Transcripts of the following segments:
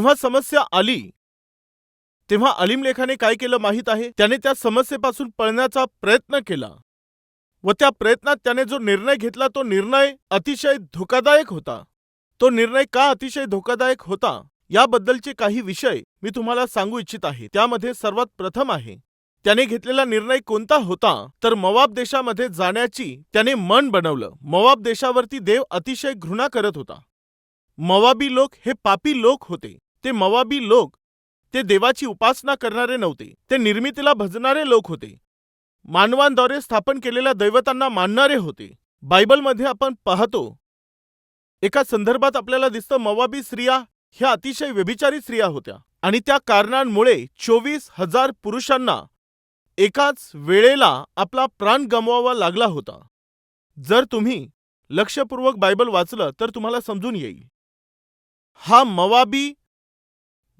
जेव्हा समस्या आली तेव्हा अलिमलेखाने काय केलं माहीत आहे? त्याने त्या समस्येपासून पळण्याचा प्रयत्न केला. व त्या प्रयत्नात त्याने जो निर्णय घेतला तो निर्णय अतिशय धोकादायक होता. तो निर्णय का अतिशय धोकादायक होता याबद्दलचे काही विषय मी तुम्हाला सांगू इच्छित आहे. त्यामध्ये सर्वात प्रथम आहे त्याने घेतलेला निर्णय कोणता होता? तर मवाब देशामध्ये जाण्याची त्याने मन बनवलं. मवाब देशावरती देव अतिशय घृणा करत होता. मवाबी लोक हे पापी लोक होते. ते मवाबी लोक ते देवाची उपासना करणारे नव्हते ते निर्मितीला भजणारे लोक होते. मानवांद्वारे स्थापन केलेल्या दैवतांना मानणारे होते. बायबलमध्ये आपण पाहतो एका संदर्भात आपल्याला दिसतं मवाबी स्त्रिया ह्या अतिशय व्यभिचारी स्त्रिया होत्या. आणि त्या कारणांमुळे चोवीस हजार पुरुषांना एकाच वेळेला आपला प्राण गमवावा लागला होता. जर तुम्ही लक्षपूर्वक बायबल वाचलं तर तुम्हाला समजून येईल. हा मवाबी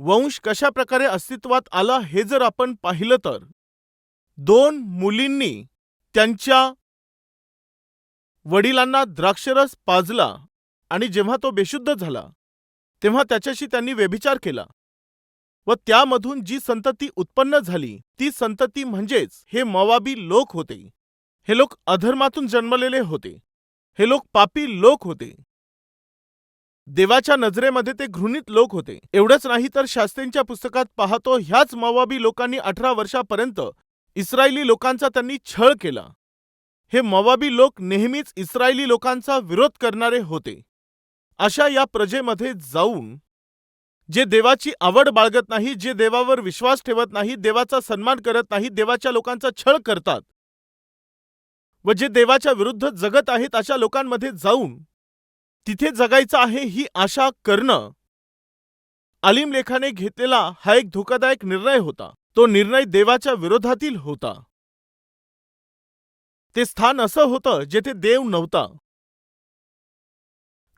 वंश कशा प्रकारे अस्तित्वात आला हे जर आपण पाहिलं तर. दोन मुलींनी त्यांच्या वडिलांना द्राक्षरस पाजला आणि जेव्हा तो बेशुद्ध झाला तेव्हा त्याच्याशी त्यांनी व्यभिचार केला. व त्यामधून जी संतती उत्पन्न झाली ती संतती म्हणजेच हे मवाबी लोक होते. हे लोक अधर्मातून जन्मलेले होते. हे लोक पापी लोक होते. देवाच्या नजरेमध्ये ते घृणित लोक होते. एवढंच नाही तर शास्त्रींच्या पुस्तकात पाहतो ह्याच मवाबी लोकांनी अठरा वर्षापर्यंत इस्रायली लोकांचा त्यांनी छळ केला. हे मवाबी लोक नेहमीच इस्रायली लोकांचा विरोध करणारे होते. अशा या प्रजेमध्ये जाऊन जे देवाची आवड बाळगत नाही जे देवावर विश्वास ठेवत नाही देवाचा सन्मान करत नाही देवाच्या लोकांचा छळ करतात व जे देवाच्या विरुद्ध जगत आहेत अशा लोकांमध्ये जाऊन तिथे जगायचं आहे ही आशा करणं. अलीम लेखाने घेतलेला हा एक धोकादायक निर्णय होता. तो निर्णय देवाच्या विरोधातील होता. ते स्थान असं होतं जेथे देव नव्हता.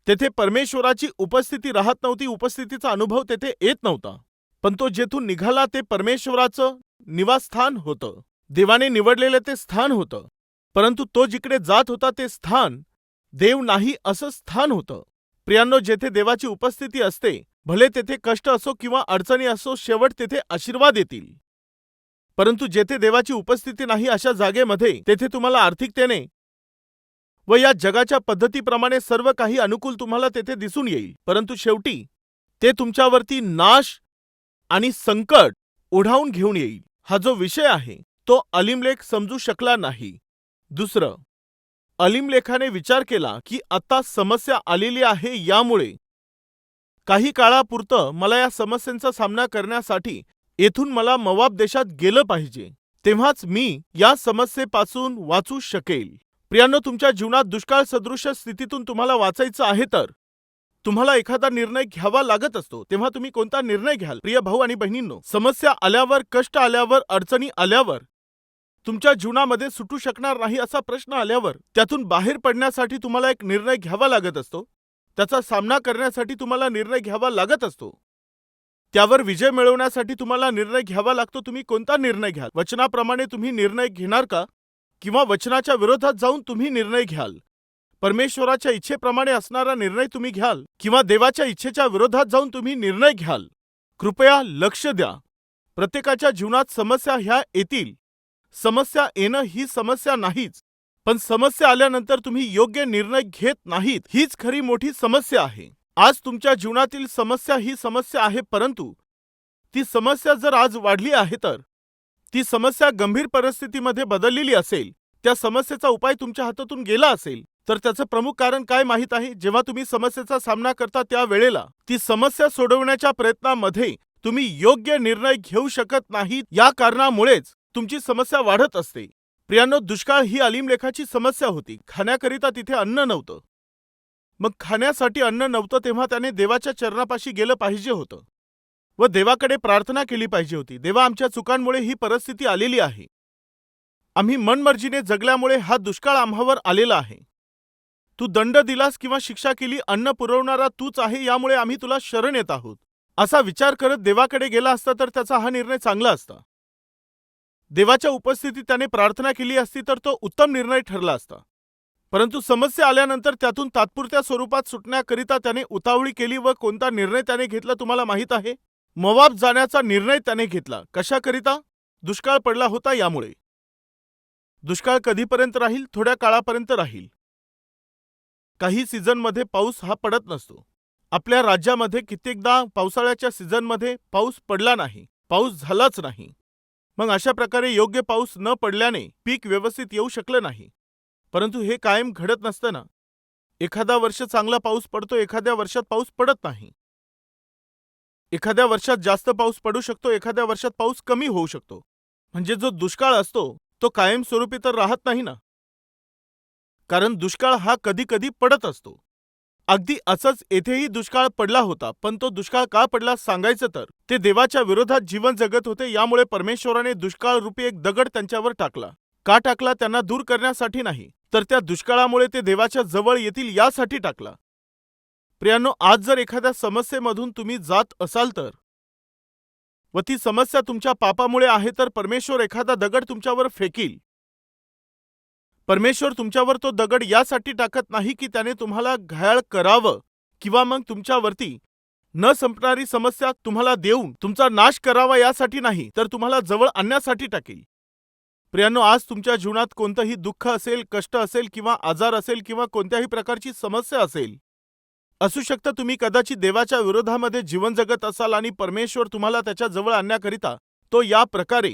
तेथे परमेश्वराची उपस्थिती राहत नव्हती उपस्थितीचा अनुभव तेथे येत नव्हता. पण तो जेथून निघाला ते परमेश्वराचं निवासस्थान होतं. देवाने निवडलेलं ते स्थान होतं. परंतु तो जिकडे जात होता ते स्थान देव नाही असं स्थान होतं. प्रियांनो जेथे देवाची उपस्थिती असते भले तेथे कष्ट असो किंवा अडचणी असो शेवट तेथे आशीर्वाद येतील. परंतु जेथे देवाची उपस्थिती नाही अशा जागेमध्ये तेथे तुम्हाला आर्थिकतेने व या जगाच्या पद्धतीप्रमाणे सर्व काही अनुकूल तुम्हाला तेथे दिसून येईल. परंतु शेवटी ते तुमच्यावरती नाश आणि संकट ओढावून घेऊन येईल. हा जो विषय आहे तो अलिमलेख समजू शकला नाही. दुसरं अलिमलेखाने विचार केला की आता समस्या आलेली आहे यामुळे. काही काळापुरतं मला या समस्यांचा सामना करण्यासाठी येथून मला मवाब देशात गेलं पाहिजे तेव्हाच मी या समस्येपासून वाचू शकेल. प्रियांनो तुमच्या जीवनात दुष्काळ सदृश स्थितीतून तुम्हाला वाचायचं आहे तर. तुम्हाला एखादा निर्णय घ्यावा लागत असतो तेव्हा तुम्ही कोणता निर्णय घ्याल? प्रिय भाऊ आणि बहिणींनो समस्या आल्यावर कष्ट आल्यावर अडचणी आल्यावर तुमच्या जीवनामध्ये सुटू शकणार नाही असा प्रश्न आल्यावर त्यातून बाहेर पडण्यासाठी तुम्हाला एक निर्णय घ्यावा लागत असतो. त्याचा सामना करण्यासाठी तुम्हाला निर्णय घ्यावा लागत असतो. त्यावर विजय मिळवण्यासाठी तुम्हाला निर्णय घ्यावा लागतो. तुम्ही कोणता निर्णय घ्याल? वचनाप्रमाणे तुम्ही निर्णय घेणार का? किंवा वचनाच्या विरोधात जाऊन तुम्ही निर्णय घ्याल? परमेश्वराच्या इच्छेप्रमाणे असणारा निर्णय तुम्ही घ्याल? किंवा देवाच्या इच्छेच्या विरोधात जाऊन तुम्ही निर्णय घ्याल? कृपया लक्ष द्या. प्रत्येकाच्या जीवनात समस्या ह्या येतील. समस्या येणं ही समस्या नाहीच. पण समस्या आल्यानंतर तुम्ही योग्य निर्णय घेत नाहीत हीच खरी मोठी समस्या आहे. आज तुमच्या जीवनातील समस्या ही समस्या आहे परंतु ती समस्या जर आज वाढली आहे तर ती समस्या गंभीर परिस्थितीमध्ये बदललेली असेल त्या समस्येचा उपाय तुमच्या हातातून गेला असेल तर त्याचं प्रमुख कारण काय माहीत आहे? जेव्हा तुम्ही समस्येचा सामना करता त्या वेळेला ती समस्या सोडवण्याच्या प्रयत्नामध्ये तुम्ही योग्य निर्णय घेऊ शकत नाहीत या कारणामुळेच तुमची समस्या वाढत असते. प्रियांनो दुष्काळ ही अलिमलेखाची समस्या होती. खाण्याकरिता तिथे अन्न नव्हतं. मग खाण्यासाठी अन्न नव्हतं तेव्हा त्याने देवाच्या चरणापाशी गेलं पाहिजे होतं. व देवाकडे प्रार्थना केली पाहिजे होती. देवा आमच्या चुकांमुळे ही परिस्थिती आलेली आहे. आम्ही मनमर्जीने जगल्यामुळे हा दुष्काळ आम्हावर आलेला आहे. तू दंड दिलास किंवा शिक्षा केली अन्न पुरवणारा तूच आहे यामुळे आम्ही तुला शरण येत आहोत. असा विचार करत देवाकडे गेला असता तर त्याचा हा निर्णय चांगला असता. देवाच्या उपस्थितीत त्याने प्रार्थना केली असती तर तो उत्तम निर्णय ठरला असता. परंतु समस्या आल्यानंतर त्यातून तात्पुरत्या स्वरूपात सुटण्याकरिता त्याने उतावळी केली व कोणता निर्णय त्याने घेतला तुम्हाला माहीत आहे? मवाब जाण्याचा निर्णय त्याने घेतला. कशाकरिता? दुष्काळ पडला होता यामुळे. दुष्काळ कधीपर्यंत राहील? थोड्या काळापर्यंत राहील. काही सीझनमध्ये पाऊस हा पडत नसतो. आपल्या राज्यामध्ये कित्येकदा पावसाळ्याच्या सीझनमध्ये पाऊस पडला नाही. पाऊस झालाच नाही. मग अशा प्रकारे योग्य पाऊस न पडल्याने पीक व्यवस्थित येऊ शकलं नाही. परंतु हे कायम घडत नसतं ना एखादा वर्ष चांगला पाऊस पडतो एखाद्या वर्षात पाऊस पडत नाही. एखाद्या वर्षात जास्त पाऊस पडू शकतो एखाद्या वर्षात पाऊस कमी होऊ शकतो. म्हणजे जो दुष्काळ असतो तो कायमस्वरूपी तर राहत नाही ना. कारण दुष्काळ हा कधी कधी पडत असतो. अगदी असंच येथेही दुष्काळ पडला होता पण तो दुष्काळ का पडला सांगायचं तर? ते देवाच्या विरोधात जीवन जगत होते यामुळे परमेश्वराने दुष्काळ रूपी एक दगड त्यांच्यावर टाकला. का टाकला त्यांना दूर करण्यासाठी नाही तर त्या दुष्काळामुळे ते देवाच्या जवळ येतील यासाठी टाकला. प्रियांनो आज जर एखाद्या समस्येमधून तुम्ही जात असाल तर? व ती समस्या तुमच्या पापामुळे आहे तर परमेश्वर एखादा दगड तुमच्यावर फेकील. परमेश्वर तुमच्यावर तो दगड यासाठी टाकत नाही की त्याने तुम्हाला घायाळ करावं किंवा मग तुमच्यावरती न संपणारी समस्या तुम्हाला देऊन तुमचा नाश करावा यासाठी नाही तर तुम्हाला जवळ आणण्यासाठी टाकेल. प्रियांनो आज तुमच्या जीवनात कोणतंही दुःख असेल कष्ट असेल किंवा आजार असेल किंवा कोणत्याही प्रकारची समस्या असेल असू शकतं तुम्ही कदाचित देवाच्या विरोधामध्ये जीवन जगत असाल आणि परमेश्वर तुम्हाला त्याच्याजवळ आणण्याकरिता तो या प्रकारे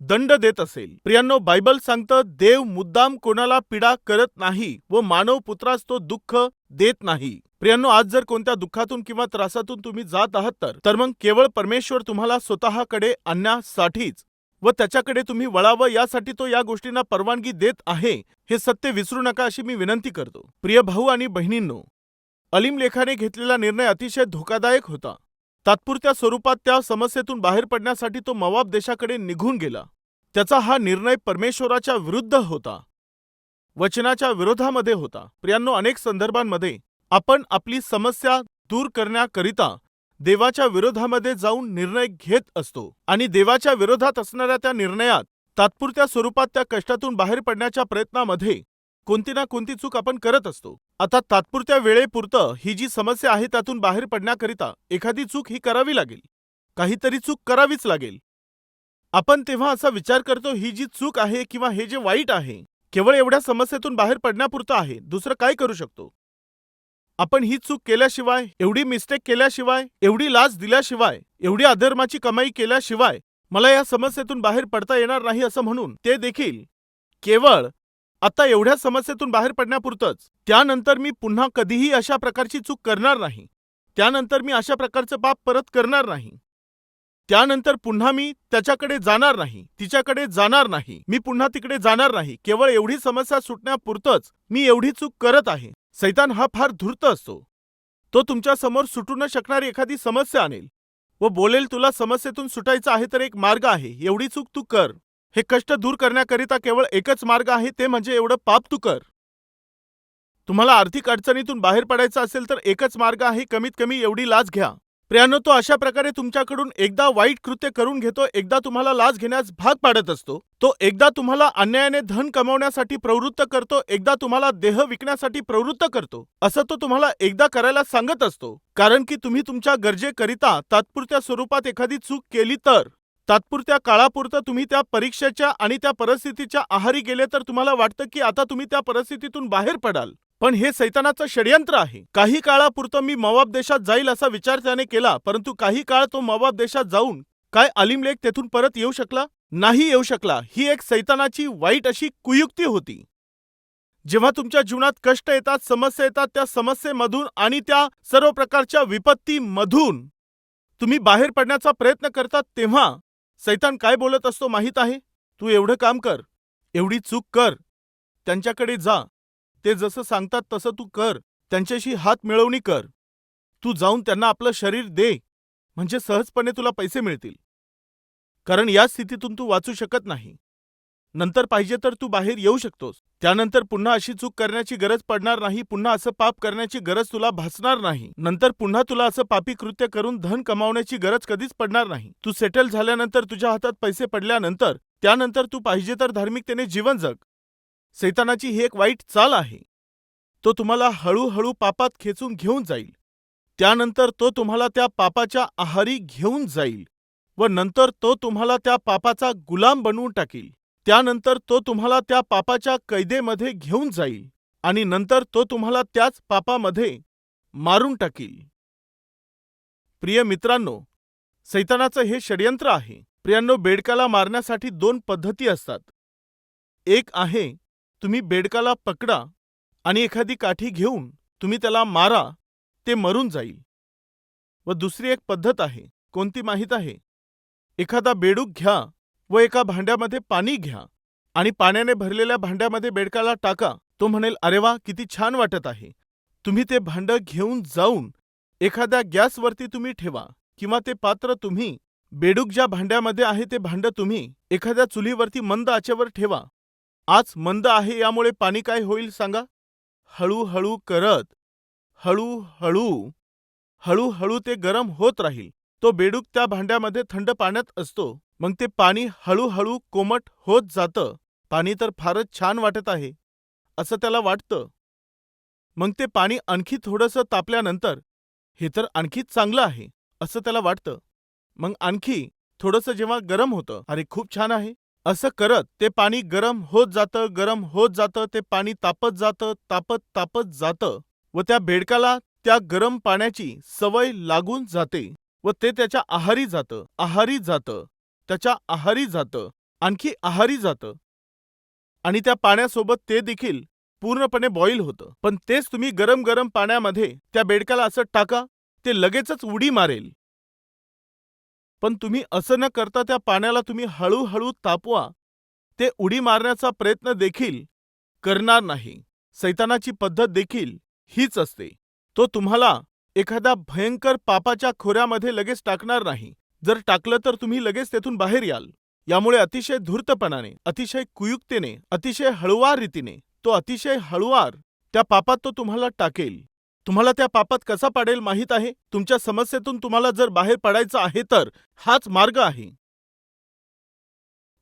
दंड देत असेल. प्रियांनो बायबल सांगतं देव मुद्दाम कोणाला पीडा करत नाही व मानव पुत्रास तो दुःख देत नाही. प्रियांनो आज जर कोणत्या दुःखातून किंवा त्रासातून तुम्ही जात आहात तर तर मग केवळ परमेश्वर तुम्हाला स्वतःकडे आणण्यासाठीच व त्याच्याकडे तुम्ही वळावं यासाठी तो या गोष्टींना परवानगी देत आहे हे सत्य विसरू नका अशी मी विनंती करतो. प्रिय भाऊ आणि बहिणींनो अलीम लेखाने घेतलेला निर्णय अतिशय धोकादायक होता. तात्पुरत्या स्वरूपात त्या समस्येतून बाहेर पडण्यासाठी तो मवाब देशाकडे निघून गेला. त्याचा हा निर्णय परमेश्वराच्या विरुद्ध होता. वचनाच्या विरोधामध्ये होता. प्रियांनो अनेक संदर्भांमध्ये आपण आपली समस्या दूर करण्याकरिता देवाच्या विरोधामध्ये जाऊन निर्णय घेत असतो आणि देवाच्या विरोधात असणाऱ्या त्या निर्णयात तात्पुरत्या स्वरूपात त्या कष्टातून बाहेर पडण्याच्या प्रयत्नामध्ये कोणती ना कोणती चूक आपण करत असतो. आता तात्पुरत्या वेळेपुरतं ही जी समस्या आहे त्यातून बाहेर पडण्याकरिता एखादी चूक ही करावी लागेल. काहीतरी चूक करावीच लागेल. आपण तेव्हा असा विचार करतो ही जी चूक आहे किंवा हे जे वाईट आहे केवळ एवढ्या समस्येतून बाहेर पडण्यापुरतं आहे दुसरं काय करू शकतो? आपण ही चूक केल्याशिवाय एवढी मिस्टेक केल्याशिवाय एवढी लाच दिल्याशिवाय एवढी अधर्माची कमाई केल्याशिवाय मला या समस्येतून बाहेर पडता येणार नाही असं म्हणून ते देखील केवळ आता एवढ्या समस्येतून बाहेर पडण्यापुरतंच. त्यानंतर मी पुन्हा कधीही अशा प्रकारची चूक करणार नाही. त्यानंतर मी अशा प्रकारचं पाप परत करणार नाही. त्यानंतर पुन्हा मी त्याच्याकडे जाणार नाही तिच्याकडे जाणार नाही मी पुन्हा तिकडे जाणार नाही केवळ एवढी समस्या सुटण्यापुरतंच मी एवढी चूक करत आहे. सैतान हा फार धूर्त असतो. तो तुमच्यासमोर सुटू न शकणारी एखादी समस्या आणेल. व बोलेल तुला समस्येतून सुटायचं आहे तर एक मार्ग आहे एवढी चूक तू कर. हे कष्ट दूर करण्याकरिता केवळ एकच मार्ग आहे ते म्हणजे एवढं पाप तू कर. तुम्हाला आर्थिक अडचणीतून बाहेर पडायचं असेल तर एकच मार्ग आहे कमीत कमी एवढी लाच घ्या. प्रियानो तो अशा प्रकारे तुमच्याकडून एकदा वाईट कृत्य करून घेतो एकदा तुम्हाला लाच घेण्यास भाग पाडत असतो. तो एकदा तुम्हाला अन्यायाने धन कमवण्यासाठी प्रवृत्त करतो एकदा तुम्हाला देह विकण्यासाठी प्रवृत्त करतो. असं तो तुम्हाला एकदा करायला सांगत असतो. कारण की तुम्ही तुमच्या गरजेकरिता तात्पुरत्या स्वरूपात एखादी चूक केली तर. तात्पुरत्या काळापुरतं तुम्ही त्या परीक्षेच्या आणि त्या परिस्थितीच्या आहारी गेले तर तुम्हाला वाटतं की आता तुम्ही त्या परिस्थितीतून बाहेर पडाल. पण हे सैतानाचं षड्यंत्र आहे. काही काळापुरतं मी मवाब देशात जाईल असा विचार त्याने केला परंतु काही काळ तो मवाब देशात जाऊन काय आलिमलेख तेथून परत येऊ शकला? नाही येऊ शकला. ही एक सैतानाची वाईट अशी कुयुक्ती होती. जेव्हा तुमच्या जीवनात कष्ट येतात समस्या येतात त्या समस्येमधून आणि त्या सर्व प्रकारच्या विपत्तीमधून तुम्ही बाहेर पडण्याचा प्रयत्न करतात तेव्हा सैतान काय बोलत असतो माहीत आहे? तू एवढं काम कर. एवढी चूक कर. त्यांच्याकडे जा. ते जसं सांगतात तसं तू कर. त्यांच्याशी हात मिळवणी कर. तू जाऊन त्यांना आपलं शरीर दे. म्हणजे सहजपणे तुला पैसे मिळतील. कारण या स्थितीतून तू वाचू शकत नाही. नंतर पाहिजे तर तू बाहेर येऊ शकतोस. त्यानंतर पुन्हा अशी चूक करण्याची गरज पडणार नाही पुन्हा असं पाप करण्याची गरज तुला भासणार नाही. नंतर पुन्हा तुला असं पापी कृत्य करून धन कमावण्याची गरज कधीच पडणार नाही. तू सेटल झाल्यानंतर तुझ्या हातात पैसे पडल्यानंतर त्यानंतर तू पाहिजे तर धार्मिकतेने जीवन जग. सैतानाची ही एक वाईट चाल आहे. तो तुम्हाला हळूहळू पापात खेचून घेऊन जाईल. त्यानंतर तो तुम्हाला त्या पापाच्या आहारी घेऊन जाईल व नंतर तो तुम्हाला त्या पापाचा गुलाम बनवून टाकील. त्यानंतर तो तुम्हाला त्या पापाच्या कैदेमध्ये घेऊन जाईल आणि नंतर तो तुम्हाला त्याच पापामध्ये मारून टाकील. प्रिय मित्रांनो सैतानाचं हे षडयंत्र आहे. प्रियांनो बेडकाला मारण्यासाठी दोन पद्धती असतात. एक आहे तुम्ही बेडकाला पकडा आणि एखादी काठी घेऊन तुम्ही त्याला मारा ते मरून जाईल. व दुसरी एक पद्धत आहे कोणती माहीत आहे? एखादा बेडूक घ्या व एका भांड्यामध्ये पाणी घ्या आणि पाण्याने भरलेल्या भांड्यामध्ये बेडकाला टाका. तो म्हणेल अरे वा किती छान वाटत आहे. तुम्ही ते भांडं घेऊन जाऊन एखाद्या गॅसवरती तुम्ही ठेवा किंवा ते पात्र तुम्ही बेडूक ज्या भांड्यामध्ये आहे ते भांडं तुम्ही एखाद्या चुलीवरती मंद आचेवर ठेवा. आज मंद आहे यामुळे पाणी काय होईल सांगा? हळूहळू करत हळूहळू हळूहळू ते गरम होत राहील. तो बेडूक त्या भांड्यामध्ये थंड पाण्यात असतो. मग ते पाणी हळूहळू कोमट होत जातं. पाणी तर फारच छान वाटत आहे. असं त्याला वाटतं. मग ते पाणी आणखी थोडंसं तापल्यानंतर हे तर आणखीच चांगलं आहे असं त्याला वाटतं. मग आणखी थोडंसं जेव्हा गरम होतं अरे खूप छान आहे. असं करत ते पाणी गरम होत जातं गरम होत जातं ते पाणी तापत जातं तापत तापत जातं व त्या बेडकाला त्या गरम पाण्याची सवय लागून जाते व ते त्याच्या आहारी जातं आहारी जातं. त्याच्या आहारी जातं. आणखी आहारी जातं. आणि त्या पाण्यासोबत ते देखील पूर्णपणे बॉईल होतं. पण तेच तुम्ही गरम गरम पाण्यामध्ये त्या बेडकाला असं टाका ते लगेचच उडी मारेल. पण तुम्ही असं न करता त्या पाण्याला तुम्ही हळूहळू तापवा. ते उडी मारण्याचा प्रयत्न देखील करणार नाही. सैतानाची पद्धत देखील हीच असते. तो तुम्हाला एखाद्या भयंकर पापाच्या खोऱ्यामध्ये लगेच टाकणार नाही. जर टाकलं तर तुम्ही लगेच तेथून बाहेर याल. यामुळे अतिशय धूर्तपणाने अतिशय कुयुक्तेने अतिशय हळुवार रीतीने तो अतिशय हळुवार त्या पापात तो तुम्हाला टाकेल. तुम्हाला त्या पापात कसा पाडेल माहीत आहे? तुमच्या समस्येतून तुम्हाला जर बाहेर पडायचं आहे तर हाच मार्ग आहे.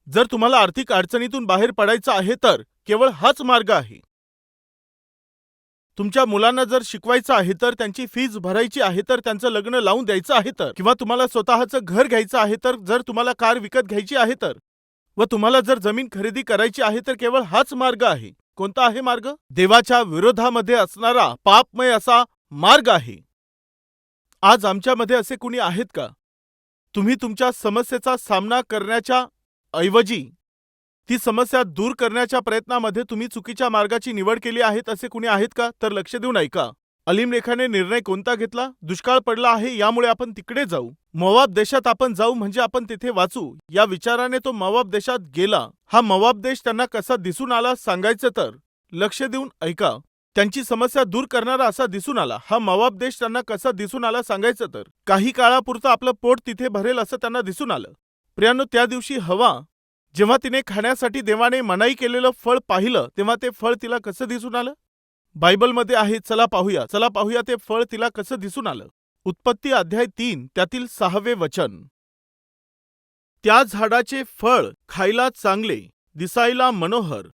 जर तुम्हाला आर्थिक अडचणीतून बाहेर पडायचं आहे तर केवळ हाच मार्ग आहे. तुमच्या मुलांना जर शिकवायचं आहे तर त्यांची फीज भरायची आहे तर त्यांचं लग्न लावून द्यायचं आहे तर? किंवा तुम्हाला स्वतःचं घर घ्यायचं आहे तर जर तुम्हाला कार विकत घ्यायची आहे तर? व तुम्हाला जर जमीन खरेदी करायची आहे तर केवळ हाच मार्ग आहे. कोणता आहे मार्ग? देवाच्या विरोधामध्ये असणारा पापमय असा मार्ग आहे. आज आमच्यामध्ये असे कुणी आहेत का? तुम्ही तुमच्या समस्येचा सामना करण्याच्या ऐवजी ती समस्या दूर करण्याच्या प्रयत्नामध्ये तुम्ही चुकीच्या मार्गाची निवड केली आहेत असे कुणी आहेत का? तर लक्ष देऊन ऐका अलीम रेखाने निर्णय कोणता घेतला? दुष्काळ पडला आहे यामुळे आपण तिकडे जाऊ. मवाब देशात आपण जाऊ म्हणजे आपण तिथे वाचू. या विचाराने तो मवाब देशात गेला. हा मवाब देश त्यांना कसा दिसून आला सांगायचं तर? लक्ष देऊन ऐका. त्यांची समस्या दूर करणारा असा दिसून आला. हा मवाब देश त्यांना कसा दिसून आला सांगायचं तर? काही काळापुरतं आपलं पोट तिथे भरेल असं त्यांना दिसून आलं. प्रियानो त्या दिवशी हवा जेव्हा तिने खाण्यासाठी देवाने मनाई केलेलं फळ पाहिलं तेव्हा ते फळ तिला कसं दिसून आलं? बायबलमध्ये आहे चला पाहूया चला पाहूया ते फळ तिला कसं दिसून आलं? उत्पत्ती अध्याय तीन त्यातील सहावे वचन. त्या झाडाचे फळ खायला चांगले दिसायला मनोहर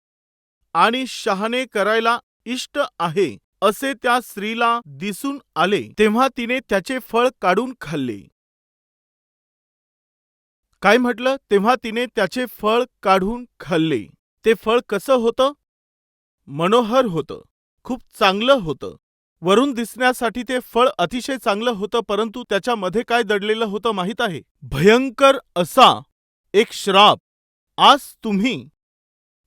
आणि शहाणे करायला इष्ट आहे असे त्या स्त्रीला दिसून आले तेव्हा तिने त्याचे फळ काढून खाल्ले. काय म्हटलं? तेव्हा तिने त्याचे फळ काढून खाल्ले. ते फळ कसं होतं? मनोहर होतं. खूप चांगलं होतं. वरून दिसण्यासाठी ते फळ अतिशय चांगलं होतं परंतु त्याच्यामध्ये काय दडलेलं होतं माहीत आहे? भयंकर असा एक श्राप. आज तुम्ही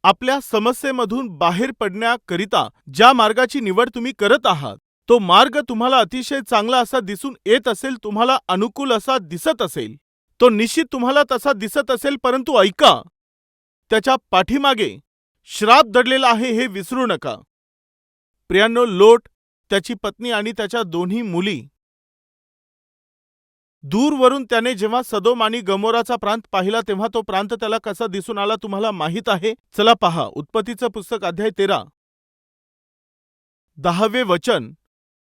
आपल्या समस्येमधून बाहेर पडण्याकरिता ज्या मार्गाची निवड तुम्ही करत आहात तो मार्ग तुम्हाला अतिशय चांगला असा दिसून येत असेल तुम्हाला अनुकूल असा दिसत असेल. तो निश्चित तुम्हाला तसा दिसत असेल परंतु ऐका. त्याच्या पाठीमागे श्राप दडलेला आहे हे विसरू नका. प्रियांनो लोट त्याची पत्नी आणि त्याच्या दोन्ही मुली. दूरवरून त्याने जेव्हा सदोम आणि गमोराचा प्रांत पाहिला तेव्हा तो प्रांत त्याला कसा दिसून आला तुम्हाला माहीत आहे? चला पहा उत्पत्तीचं पुस्तक अध्याय तेरा. दहावे वचन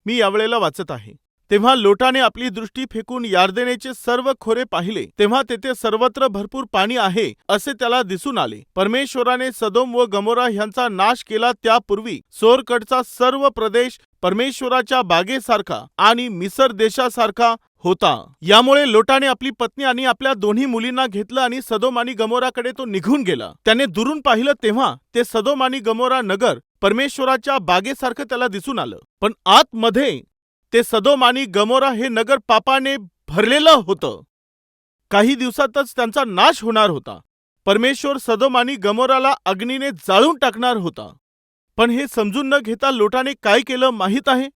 मी यावेळेला वाचत आहे. तेव्हा लोटाने आपली दृष्टी फेकून यार्देनेचे सर्व खोरे पाहिले. तेव्हा तेथे सर्वत्र भरपूर पाणी आहे असे त्याला दिसून आले. परमेश्वराने सदोम व गमोरा ह्यांचा नाश केला त्यापूर्वी सोरकडचा सर्व प्रदेश परमेश्वराच्या बागेसारखा आणि मिसर देशासारखा होता. यामुळे लोटाने आपली पत्नी आणि आपल्या दोन्ही मुलींना घेतलं आणि सदोम आणि गमोराकडे तो निघून गेला. त्याने दुरून पाहिलं तेव्हा ते सदोम आणि गमोरा नगर परमेश्वराच्या बागेसारखं त्याला दिसून आलं. पण आतमध्ये ते सदोम आणि गमोरा हे नगर पापाने भरलेलं होतं. काही दिवसातच त्यांचा नाश होणार होता. परमेश्वर सदोम आणि गमोराला अग्नीने जाळून टाकणार होता. पण हे समजून न घेता लोटाने काय केलं माहीत आहे?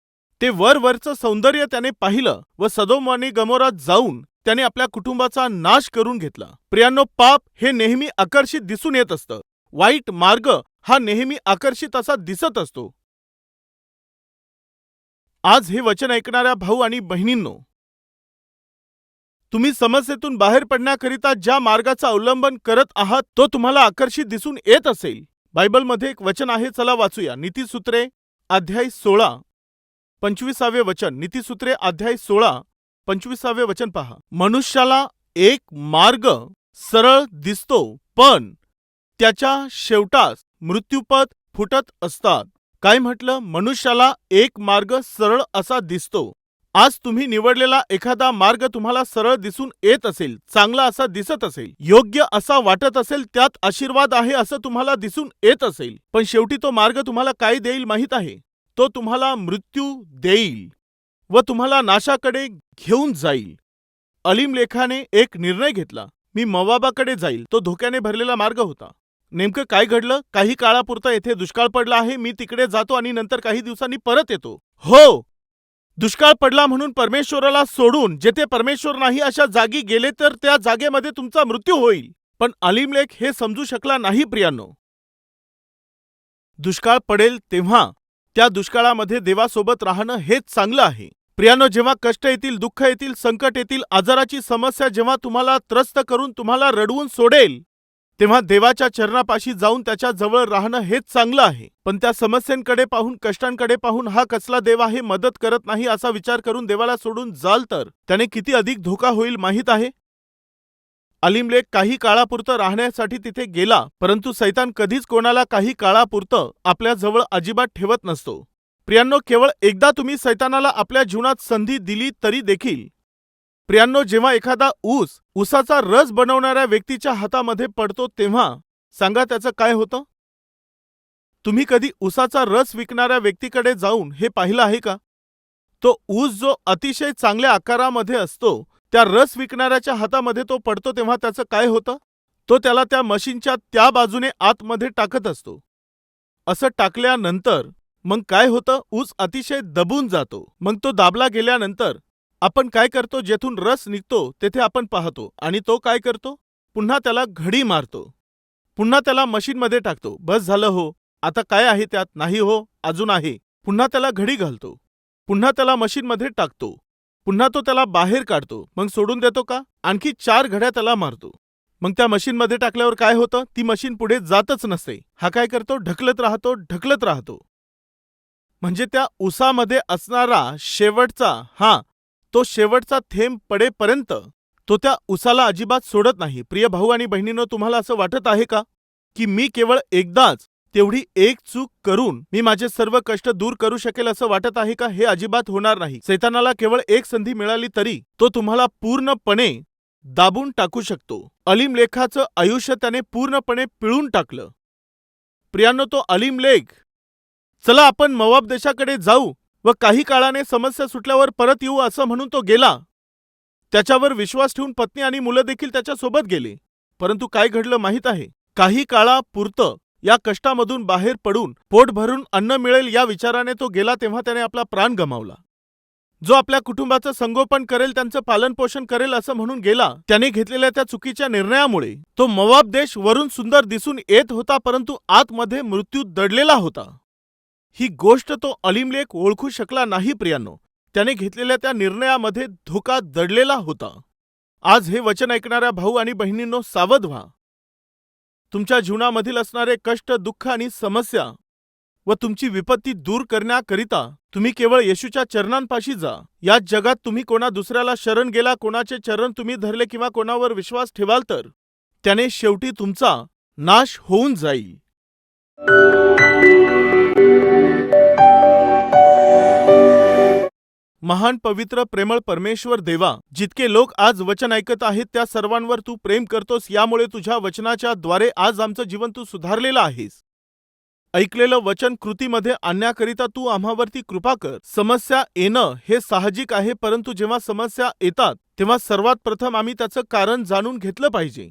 ते वरवरचं सौंदर्य त्याने पाहिलं व सदोम आणि गमोरात जाऊन त्याने आपल्या कुटुंबाचा नाश करून घेतला. प्रियांनो पाप हे नेहमी आकर्षित दिसून येत असतं. वाईट मार्ग हा नेहमी आकर्षित असा दिसत असतो. आज हे वचन ऐकणाऱ्या भाऊ आणि बहिणींनो तुम्ही समस्येतून बाहेर पडण्याकरिता ज्या मार्गाचा अवलंबन करत आहात तो तुम्हाला आकर्षित दिसून येत असेल. बायबलमध्ये एक वचन आहे चला वाचूया. नीतीसूत्रे अध्याय सोळा. पंचवीसावे वचन. नीतीसूत्रे अध्याय सोळा. पंचवीसावे वचन पहा. मनुष्याला एक मार्ग सरळ दिसतो पण त्याच्या शेवटास मृत्यूपद फुटत असतात. काय म्हटलं? मनुष्याला एक मार्ग सरळ असा दिसतो. आज तुम्ही निवडलेला एखादा मार्ग तुम्हाला सरळ दिसून येत असेल चांगला असा दिसत असेल योग्य असा वाटत असेल त्यात आशीर्वाद आहे असं तुम्हाला दिसून येत असेल. पण शेवटी तो मार्ग तुम्हाला काय देईल माहीत आहे? तो तुम्हाला मृत्यू देईल व तुम्हाला नाशाकडे घेऊन जाईल. अलीम लेखाने एक निर्णय घेतला. मी मवाबाकडे जाईल. तो धोक्याने भरलेला मार्ग होता. नेमकं काय घडलं? काही काळापुरता येथे दुष्काळ पडला आहे मी तिकडे जातो आणि नंतर काही दिवसांनी परत येतो. हो! दुष्काळ पडला म्हणून परमेश्वराला सोडून जेथे परमेश्वर नाही अशा जागी गेले तर त्या जागेमध्ये तुमचा मृत्यू होईल. पण अलीमलेख हे समजू शकला नाही प्रियांनो. दुष्काळ पडेल तेव्हा त्या दुष्काळामध्ये देवासोबत राहणं हेच चांगलं आहे. प्रियानो जेव्हा कष्ट येतील दुःख येतील संकट येतील आजाराची समस्या जेव्हा तुम्हाला त्रस्त करून तुम्हाला रडवून सोडेल तेव्हा देवाच्या चरणापाशी जाऊन त्याच्याजवळ राहणं हेच चांगलं आहे. पण त्या समस्यांकडे पाहून कष्टांकडे पाहून हा कसला देव आहे मदत करत नाही असा विचार करून देवाला सोडून जाल तर? त्याने किती अधिक धोका होईल माहीत आहे? अलिमलेख काही काळापुरतं राहण्यासाठी तिथे गेला परंतु सैतान कधीच कोणाला काही काळापुरतं आपल्या जवळ अजिबात ठेवत नसतो. प्रियांनो केवळ एकदा तुम्ही सैतानाला आपल्या जीवनात संधी दिली तरी देखील प्रियांनो जेव्हा एखादा ऊस ऊसाचा रस बनवणाऱ्या व्यक्तीच्या हातामध्ये पडतो तेव्हा सांगा त्याचं काय होतं? तुम्ही कधी ऊसाचा रस विकणाऱ्या व्यक्तीकडे जाऊन हे पाहिलं आहे का? तो ऊस जो अतिशय चांगल्या आकारामध्ये असतो त्या रस विकणाऱ्याच्या हातामध्ये तो पडतो तेव्हा त्याचं काय होतं? तो त्याला त्या मशीनच्या त्या बाजूने आतमध्ये टाकत असतो. असं टाकल्यानंतर मग काय होतं? ऊस अतिशय दबून जातो. मग तो दाबला गेल्यानंतर आपण काय करतो? जेथून रस निघतो तेथे आपण पाहतो आणि तो काय करतो? पुन्हा त्याला घडी मारतो. पुन्हा त्याला मशीनमध्ये टाकतो. बस झालं हो. आता काय आहे त्यात? नाही हो अजून आहे. पुन्हा त्याला घडी घालतो. पुन्हा त्याला मशीनमध्ये टाकतो. पुन्हा तो त्याला बाहेर काढतो. मग सोडून देतो का? आणखी चार घड्या त्याला मारतो. मग त्या मशीनमध्ये टाकल्यावर काय होतं? ती मशीन पुढे जातच नसते. हा काय करतो? ढकलत राहतो ढकलत राहतो. म्हणजे त्या उसामध्ये असणारा शेवटचा हा तो शेवटचा थेंब पडेपर्यंत तो त्या उसाला अजिबात सोडत नाही. प्रिय भाऊ आणि बहिणीनं तुम्हाला असं वाटत आहे का की मी केवळ एकदाच तेवढी एक चूक करून मी माझे सर्व कष्ट दूर करू शकेल असं वाटत आहे का हे अजिबात होणार नाही. सैतानाला केवळ एक संधी मिळाली तरी तो तुम्हाला पूर्णपणे दाबून टाकू शकतो. अलीम लेखाचं आयुष्य त्याने पूर्णपणे पिळून टाकलं. प्रियांनो तो अलीम लेख चला आपण मवाब देशाकडे जाऊ व काही काळाने समस्या सुटल्यावर परत येऊ असं म्हणून तो गेला. त्याच्यावर विश्वास ठेवून पत्नी आणि मुलं देखील त्याच्यासोबत गेले. परंतु काय घडलं माहीत आहे? काही काळापुरतं या कष्टामधून बाहेर पडून पोट भरून अन्न मिळेल या विचाराने तो गेला तेव्हा त्याने आपला प्राण गमावला. जो आपल्या कुटुंबाचं संगोपन करेल त्यांचं पालनपोषण करेल असं म्हणून गेला त्याने घेतलेल्या त्या चुकीच्या निर्णयामुळे. तो मवाब देश वरून सुंदर दिसून येत होता परंतु आतमध्ये मृत्यू दडलेला होता. ही गोष्ट तो अलिमलेख ओळखू शकला नाही प्रियांनो. त्याने घेतलेल्या त्या निर्णयामध्ये धोका दडलेला होता. आज हे वचन ऐकणाऱ्या भाऊ आणि बहिणींनो सावध व्हा. तुमच्या जीवनामधील असणारे कष्ट दुःख आणि समस्या व तुमची विपत्ती दूर करण्याकरिता तुम्ही केवळ येशूच्या चरणांपाशी जा. याच जगात तुम्ही कोणा दुसऱ्याला शरण गेला कोणाचे चरण तुम्ही धरले किंवा कोणावर विश्वास ठेवाल तर त्याने शेवटी तुमचा नाश होऊन जाईल महान पवित्र प्रेमळ परमेश्वर देवा जितके लोक आज वचन ऐकत आहेत त्या सर्वांवर तू प्रेम करतोस यामुळे तुझ्या वचनाच्या द्वारे आज आमचं जीवन तू सुधारलेलं आहेस. ऐकलेलं वचन कृतीमध्ये आणण्याकरिता तू आम्हावरती कृपा कर. समस्या येणं हे साहजिक आहे परंतु जेव्हा समस्या येतात तेव्हा सर्वात प्रथम आम्ही त्याचं कारण जाणून घेतलं पाहिजे.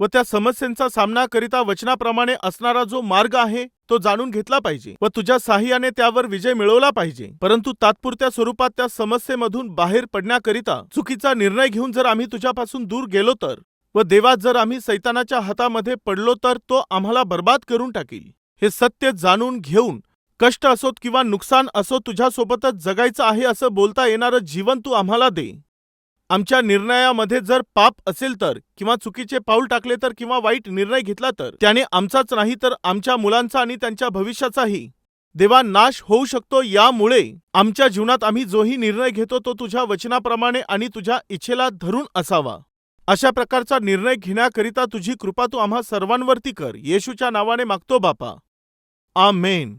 व त्या समस्यांचा सामना करिता वचनाप्रमाणे असणारा जो मार्ग आहे तो जाणून घेतला पाहिजे व तुझ्या साह्याने त्यावर विजय मिळवला पाहिजे. परंतु तात्पुरत्या स्वरूपात त्या समस्येमधून बाहेर पडण्याकरिता चुकीचा निर्णय घेऊन जर आम्ही तुझ्यापासून दूर गेलो तर व देवात जर आम्ही सैतानाच्या हातामध्ये पडलो तर तो आम्हाला बर्बाद करून टाकील. हे सत्य जाणून घेऊन कष्ट असोत किंवा नुकसान असो तुझ्यासोबतच जगायचं आहे असं बोलता येणारं जीवन तू आम्हाला दे. आमच्या निर्णयामध्ये जर पाप असेल तर किंवा चुकीचे पाऊल टाकले तर किंवा वाईट निर्णय घेतला तर त्याने आमचाच नाही तर आमच्या मुलांचा आणि त्यांच्या भविष्याचाही. देवा नाश होऊ शकतो यामुळे आमच्या जीवनात आम्ही जोही निर्णय घेतो तो तुझ्या वचनाप्रमाणे आणि तुझ्या इच्छेला धरून असावा. अशा प्रकारचा निर्णय घेण्याकरिता तुझी कृपा तू आम्हा सर्वांवरती कर. येशूच्या नावाने मागतो बापा. आमेन.